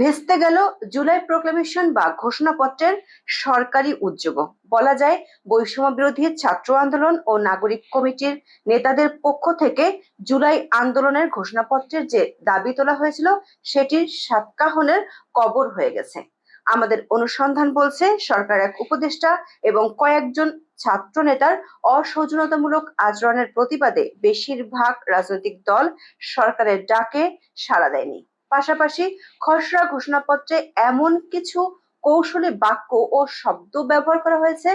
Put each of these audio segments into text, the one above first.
ভেস্তে গেল জুলাই প্রোক্লামেশন বা ঘোষণাপত্রের সরকারি উদ্যোগ বলা যায় বৈষম্য বিরোধী ছাত্র আন্দোলন ও নাগরিক কমিটির নেতাদের পক্ষ থেকে জুলাই আন্দোলনের ঘোষণাপত্রের যে দাবি তোলা হয়েছিল, সেটির সাতকাহনের কবর হয়ে গেছে। আমাদের অনুসন্ধান বলছে, সরকার এক উপদেষ্টা এবং কয়েকজন ছাত্র নেতার অসৌজনতামূলক আচরণের প্রতিবাদে বেশিরভাগ রাজনৈতিক দল সরকারের ডাকে সাড়া দেয়নি। পাশাপাশি খসড়া ঘোষণাপত্রে এমন কিছু কৌশলী বাক্য ও শব্দ ব্যবহার করা হয়েছে,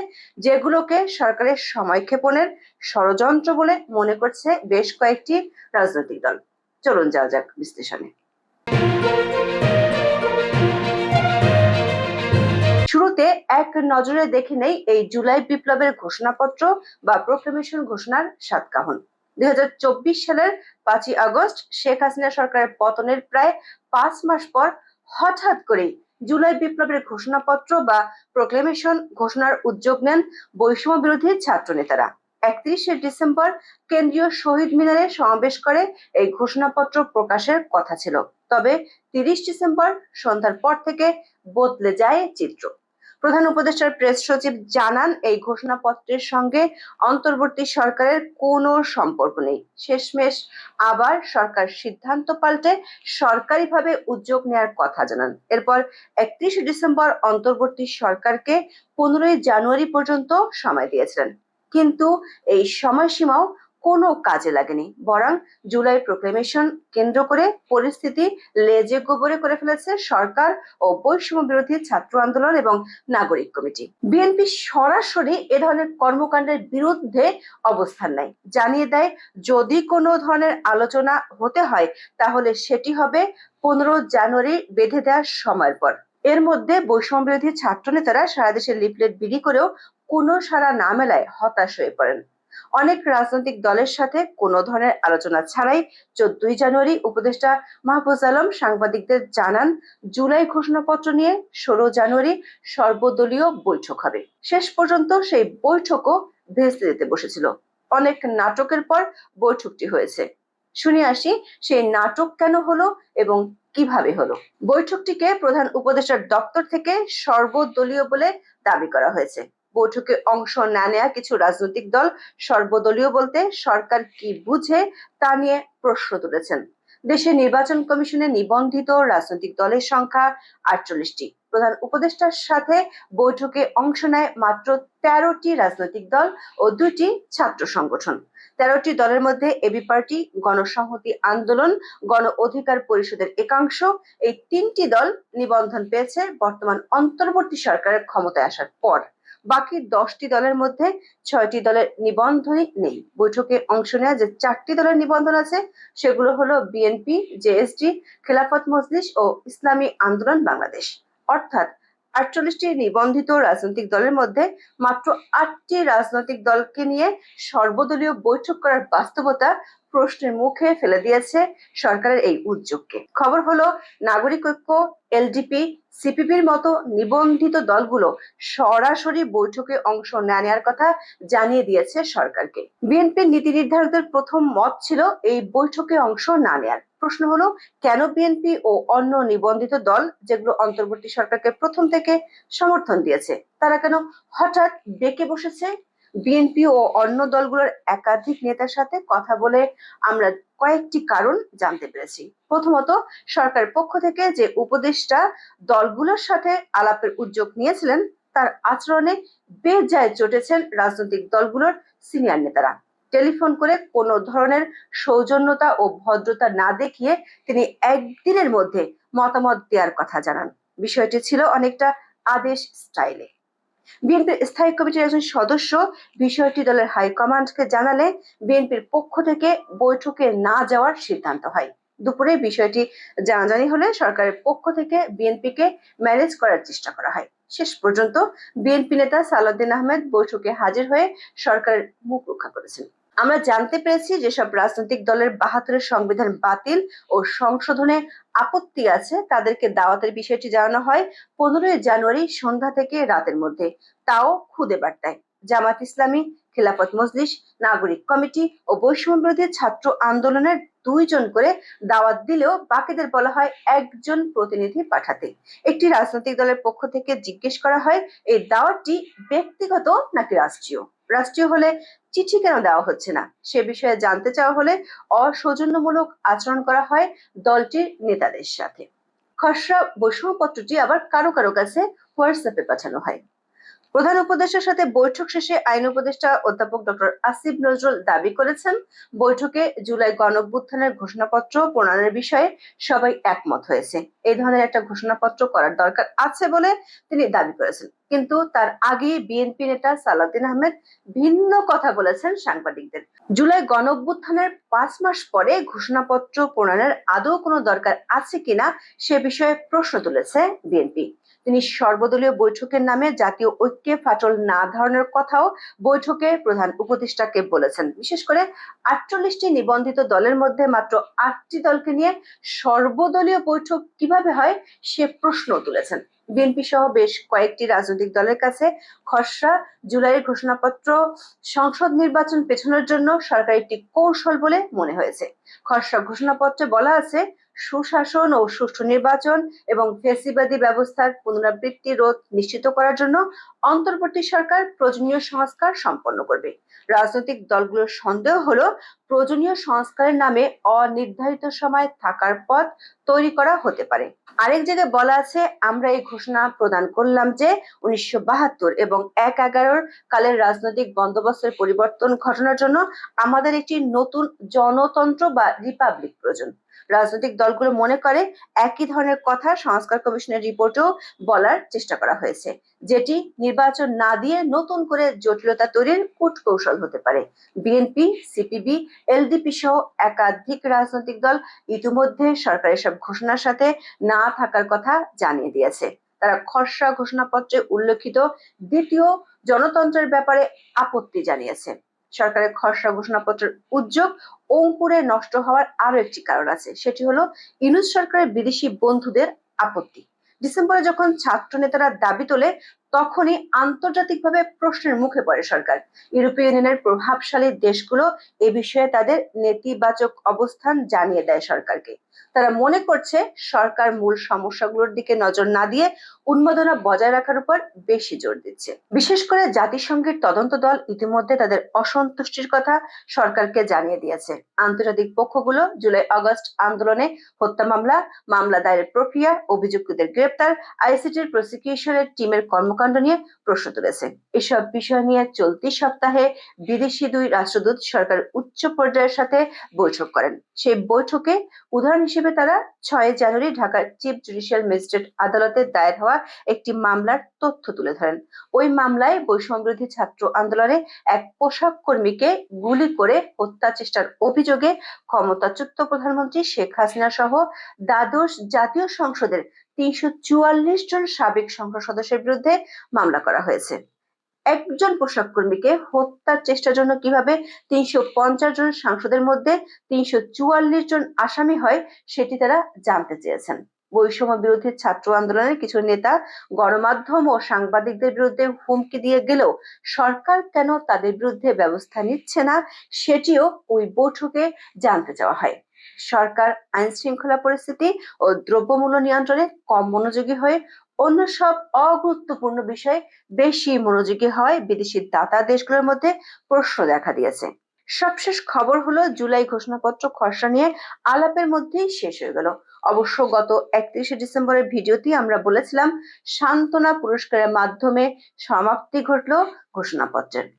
যেগুলোকে সরকারের সময়ক্ষেপণের ষড়যন্ত্র বলে মনে করছে বেশ কয়েকটি রাজনৈতিক দল। চলুন যাওয়া যাক বিশ্লেষণে। শুরুতে এক নজরে দেখে নেই এই জুলাই বিপ্লবের ঘোষণাপত্র বা প্রোক্লেমেশন ঘোষণার সাতকাহন। দুই সালের পাঁচই আগস্ট শেখ হাসিনা সরকারের পতনের প্রায় পাঁচ মাস পর হঠাৎ করেই জুলাই বিপ্লবের ঘোষণাপত্র বা প্রোক্লেমেশন ঘোষণার উদ্যোগ নেন বৈষম্য বিরোধী ছাত্র নেতারা একত্রিশে ডিসেম্বর কেন্দ্রীয় শহীদ মিনারে সমাবেশ করে এই ঘোষণাপত্র প্রকাশের কথা ছিল। তবে তিরিশ ডিসেম্বর সন্ধ্যার পর থেকে বদলে যায় চিত্র। প্রধান উপদেষ্টার প্রেস সচিব জানান, এই ঘোষণাপত্রের সঙ্গে অন্তর্বর্তী সরকারের কোনো সম্পর্ক নেই। শেষমেশ আবার সরকার সিদ্ধান্ত পাল্টে সরকারিভাবে উদ্যোগ নেয়ার কথা জানান। এরপর একত্রিশে ডিসেম্বর অন্তর্বর্তী সরকারকে পনেরোই জানুয়ারি পর্যন্ত সময় দিয়েছিলেন। কিন্তু এই সময়সীমাও কোনো কাজে লাগেনি। বরং জুলাই প্রোক্লেমেশন কেন্দ্র করে পরিস্থিতি লেজে গোবরে করে ফেলেছে সরকার ও বৈষম্য বিরোধী ছাত্র আন্দোলন এবং নাগরিক কমিটি। বিএনপি সরাসরি এ ধরনের কর্মকাণ্ডের বিরুদ্ধে অবস্থান নেয়। জানিয়ে দেয়, যদি কোনো ধরনের আলোচনা হতে হয়, তাহলে সেটি হবে পনেরো জানুয়ারি বেঁধে দেওয়ার সময়ের পর। এর মধ্যে বৈষম্য বিরোধী ছাত্র নেতারা সারা দেশে লিফলেট বিলি করেও কোনো সারা না মেলায় হতাশ হয়ে পড়েন। অনেক রাজনৈতিক দলের সাথে কোনো ধরনের আলোচনা ছাড়াই চোদ্দই জানুয়ারি উপদেষ্টা মাহফুজ আলম সাংবাদিকদের জানান, জুলাই ঘোষণাপত্র নিয়ে ষোলো জানুয়ারি সর্বদলীয় বৈঠক হবে। শেষ পর্যন্ত সেই বৈঠকও ভেস্তে যেতে বসেছিল। অনেক নাটকের পর বৈঠকটি হয়েছে। শুনে আসি, সেই নাটক কেন হলো এবং কীভাবে হলো? বৈঠকটিকে প্রধান উপদেষ্টার দপ্তর থেকে সর্বদলীয় বলে দাবি করা হয়েছে। বৈঠকে অংশ না নেয়া কিছু রাজনৈতিক দল সর্বদলীয় বলতে সরকার কি বুঝে তা নিয়ে প্রশ্ন তুলেছেন। দেশে নির্বাচন কমিশনে নিবন্ধিত রাজনৈতিক দলের সংখ্যা আটচল্লিশটি। প্রধান উপদেষ্টার সাথে বৈঠকে অংশ নেয় মাত্র তেরোটি রাজনৈতিক দল ও দুটি ছাত্র সংগঠন। তেরোটি দলের মধ্যে এবি পার্টি, গণসংহতি আন্দোলন, গণ অধিকার পরিষদের একাংশ এই তিনটি দল নিবন্ধন পেয়েছে বর্তমান অন্তর্বর্তী সরকারের ক্ষমতায় আসার পর। বাকি দশটি দলের মধ্যে ছয়টি দলের নিবন্ধনই নেই। বৈঠকে অংশ নেওয়া যে চারটি দলের নিবন্ধন আছে, সেগুলো হলো বিএনপি জেএসডি খেলাফত মজলিস ও ইসলামী আন্দোলন বাংলাদেশ। অর্থাৎ আটচল্লিশটি নিবন্ধিত রাজনৈতিক দলের মধ্যে মাত্র আটটি রাজনৈতিক দলকে নিয়ে সর্বদলীয় বৈঠক করার বাস্তবতা প্রশ্নের মুখে ফেলে দিয়েছে সরকারের এই উদ্যোগকে। খবর হলো, নাগরিক ঐক্য, এলডিপি সিপিপির মতো নিবন্ধিত দলগুলো সরাসরি বৈঠকে অংশ না নেওয়ার কথা জানিয়ে দিয়েছে সরকারকে। বিএনপির নীতি নির্ধারকদের প্রথম মত ছিল এই বৈঠকে অংশ না নেয়ার প্রশ্ন হলো, কেন বিএনপি ও অন্য নিবন্ধিত দল যেগুলো অন্তর্বর্তী সরকারকে প্রথম থেকে সমর্থন দিয়েছে, তারা কেন হঠাৎ বেঁকে বসেছে? বিএনপি ও অন্য দলগুলোর একাধিক নেতার সাথে কথা বলে আমরা কয়েকটি কারণ জানতে পেরেছি। প্রথমত, সরকারের পক্ষ থেকে যে উপদেষ্টা দলগুলোর সাথে আলাপের উদ্যোগ নিয়েছিলেন, তার আচরণে বেজায় চটেছেন রাজনৈতিক দলগুলোর সিনিয়র নেতারা। টেলিফোন করে কোনো ধরনের সৌজন্যতা ও ভদ্রতা না দেখিয়ে তিনি একদিনের মধ্যে মতামত দেওয়ার কথা জানান। বিষয়টি ছিল অনেকটা আদেশ স্টাইলে। বিএনপির স্থায়ী কমিটির একজন সদস্য বিষয়টি দলের হাইকমান্ডকে জানালে বিএনপির পক্ষ থেকে বৈঠকে না যাওয়ার সিদ্ধান্ত হয়। দুপুরে বিষয়টি জানাজানি হলে সরকারের পক্ষ থেকে বিএনপিকে ম্যানেজ করার চেষ্টা করা হয়। শেষ পর্যন্ত বিএনপি নেতা সালাউদ্দিন আহমেদ বৈঠকে হাজির হয়ে সরকারের মুখ রক্ষা করেছেন। আমরা জানতে পেরেছি যেসব রাজনৈতিক দলের বাহাত্তরের সংবিধান বাতিল ও সংশোধনে আপত্তি আছে। তাদেরকে দাওয়াতের বিষয়টি জানানো হয় পনেরোই জানুয়ারি সন্ধ্যা থেকে রাতের মধ্যে। তাও খুদে বার্তায়। জামাত ইসলামী, খেলাফত মজলিস, নাগরিক কমিটি ও বৈষম্য বিরোধী ছাত্র আন্দোলনের দুইজন করে দাওয়াত দিলেও বাকিদের বলা হয় একজন প্রতিনিধি পাঠাতে। একটি রাজনৈতিক দলের পক্ষ থেকে জিজ্ঞেস করা হয়, এই দাওয়াতটি ব্যক্তিগত নাকি রাষ্ট্রীয়? রাষ্ট্রীয় হলে চিঠি কেন দেওয়া হচ্ছে না? সে বিষয়ে জানতে চাওয়া হলে অসৌজন্যমূলক আচরণ করা হয় দলটির নেতাদের সাথে। খসড়া বৈষম্যপত্রটি আবার কারও কারও কাছে হোয়াটসঅ্যাপে পাঠানো হয়। প্রধান উপদেষ্টার সাথে বৈঠক শেষে আইন উপদেষ্টা অধ্যাপক ডক্টর আসিফ নজরুল দাবি করেছেন, বৈঠকে জুলাই গণঅভ্যুত্থানের ঘোষণাপত্র প্রণয়নের বিষয়ে সবাই একমত হয়েছে। এই ধরনের একটা ঘোষণাপত্র করার দরকার আছে বলে তিনি দাবি করেছেন। কিন্তু তার আগে বিএনপি নেতা সালাউদ্দিন আহমেদ ভিন্ন কথা বলেছেন সাংবাদিকদের। জুলাই গণঅভ্যুত্থানের পাঁচ মাস পরে ঘোষণাপত্র প্রণয়নের আদৌ কোনো দরকার আছে কিনা সে বিষয়ে প্রশ্ন তুলেছে বিএনপি। তিনি সর্বদলীয় বৈঠকের নামে জাতীয় ঐক্যে ফাটল না ধরনের কথাও বৈঠকে প্রধান উপদেষ্টাকে বলেছেন। বিশেষ করে আটচল্লিশটি নিবন্ধিত দলের মধ্যে মাত্র আটটি দলকে নিয়ে সর্বদলীয় বৈঠক কীভাবে হয় সে প্রশ্ন তুলেছেন। বিএনপি সহ বেশ কয়েকটি রাজনৈতিক দলের কাছে খসড়া, জুলাইয়ের ঘোষণাপত্র, সংসদ নির্বাচন পেছানোর জন্য সরকার একটি কৌশল বলে মনে হয়েছে। খসড়া ঘোষণাপত্রে বলা আছে সুশাসন ও সুষ্ঠু নির্বাচন এবং ফেসিবাদী ব্যবস্থার পুনরাবৃত্তি রোধ নিশ্চিত করার জন্য অন্তর্বর্তী সরকার প্রয়োজনীয় সংস্কার সম্পন্ন করবে। রাজনৈতিক দলগুলোর সন্দেহ হলো, প্রয়োজনীয় সংস্কারের নামে অনির্ধারিত সময় থাকার পথ তৈরি করা হতে পারে। আরেক জায়গায় বলা আছে, আমরা এই ঘোষণা প্রদান করলাম যে উনিশশো বাহাত্তর এবং এক এগারোর কালের রাজনৈতিক বন্দোবস্তের পরিবর্তন ঘটানোর জন্য আমাদের একটি নতুন জনতন্ত্র বা রিপাবলিক প্রয়োজন। রাজনৈতিক দলগুলো মনে করে, একই ধরনের কথা সংস্কার কমিশনের রিপোর্টেও বলার চেষ্টা করা হয়েছে। যেটি নির্বাচন না দিয়ে নতুন করে জটিলতা তৈরির কূট কৌশল হতে পারে। বিএনপি, সিপিবি, এলডিপি সহ একাধিক রাজনৈতিক দল ইতিমধ্যে সরকারের সব ঘোষণার সাথে না থাকার কথা জানিয়ে দিয়েছে। তারা খসড়া ঘোষণাপত্রে উল্লেখিত দ্বিতীয় জনতন্ত্রের ব্যাপারে আপত্তি জানিয়েছে। সরকারের খসড়া ঘোষণাপত্রের উদ্যোগ অঙ্কুরে নষ্ট হওয়ার আরও একটি কারণ আছে। সেটি হলো ইউনুস সরকারের বিদেশি বন্ধুদের আপত্তি। ডিসেম্বরে যখন ছাত্র নেতারা দাবি তোলে তখনই আন্তর্জাতিকভাবে প্রশ্নের মুখে পড়ে সরকার। ইউরোপীয় ইউনিয়নের প্রভাবশালী দেশগুলো এ বিষয়ে তাদের নেতিবাচক অবস্থান জানিয়ে দেয় সরকারকে। তারা মনে করছে সরকার মূল সমস্যাগুলোর দিকে নজর না দিয়ে উন্মাদনা বজায় রাখার উপর বেশি জোর দিচ্ছে। বিশেষ করে জাতিসংঘের তদন্ত দল ইতিমধ্যে তাদের অসন্তুষ্টির কথা সরকারকে জানিয়ে দিয়েছে। আন্তর্জাতিক পক্ষগুলো জুলাই আগস্ট আন্দোলনে হত্যা মামলা মামলা দায়ের প্রক্রিয়া, অভিযুক্তদের গ্রেপ্তার, আইসিটির প্রসিকিউশনের টিমের কর্মকাণ্ড নিয়ে প্রশ্ন তুলেছে। এসব বিষয় নিয়ে চলতি সপ্তাহে বিদেশি দুই রাষ্ট্রদূত সরকার উচ্চ পর্যায়ের সাথে বৈঠক করেন। সেই বৈঠকে উদাহরণ হিসেবে তারা ছয় জানুয়ারি ঢাকার চিফ জুডিশিয়াল ম্যাজিস্ট্রেট আদালতে দায়ের হওয়া একটি মামলার তথ্য তুলে ধরেন। ওই মামলায় বৈষম্যবিরোধী ছাত্র আন্দোলনে এক পোশাক কর্মীকে গুলি করে হত্যা চেষ্টার অভিযোগে ক্ষমতাচ্যুত প্রধানমন্ত্রী শেখ হাসিনা সহ দ্বাদশ জাতীয় সংসদের তিনশো চুয়াল্লিশ জন সাবেক সংসদ সদস্যের বিরুদ্ধে মামলা করা হয়েছে। একজন পোশাক কর্মীকে হত্যার চেষ্টার জন্য কীভাবে তিনশো পঞ্চাশ জন সাংসদের মধ্যে তিনশো চুয়াল্লিশ জন আসামি হয় সেটি তারা জানতে চেয়েছেন। বৈষম্য বিরোধী ছাত্র আন্দোলনের কিছু নেতা, গণমাধ্যম ও সাংবাদিকদের বিরুদ্ধে হুমকি দিয়ে গেলেও সরকার কেন তাদের বিরুদ্ধে ব্যবস্থা নিচ্ছে না, সেটিও ওই বৈঠকে জানতে চাওয়া হয়। সরকার আইন শৃঙ্খলা পরিস্থিতি ও দ্রব্যমূল্য নিয়ন্ত্রণে কম মনোযোগী হয়ে অন্য সব অগুরুত্বপূর্ণ বিষয়ে বেশি মনোযোগী হয় বিদেশি দাতা দেশগুলোর মধ্যে প্রশ্ন দেখা দিয়েছে। সবশেষ খবর হলো, জুলাই ঘোষণাপত্র খসড়া নিয়ে আলাপের মধ্যেই শেষ হয়ে গেল। অবশ্য গত একত্রিশে ডিসেম্বরের ভিডিওতে আমরা বলেছিলাম, সান্ত্বনা পুরস্কারের মাধ্যমে সমাপ্তি ঘটলো ঘোষণাপত্রের।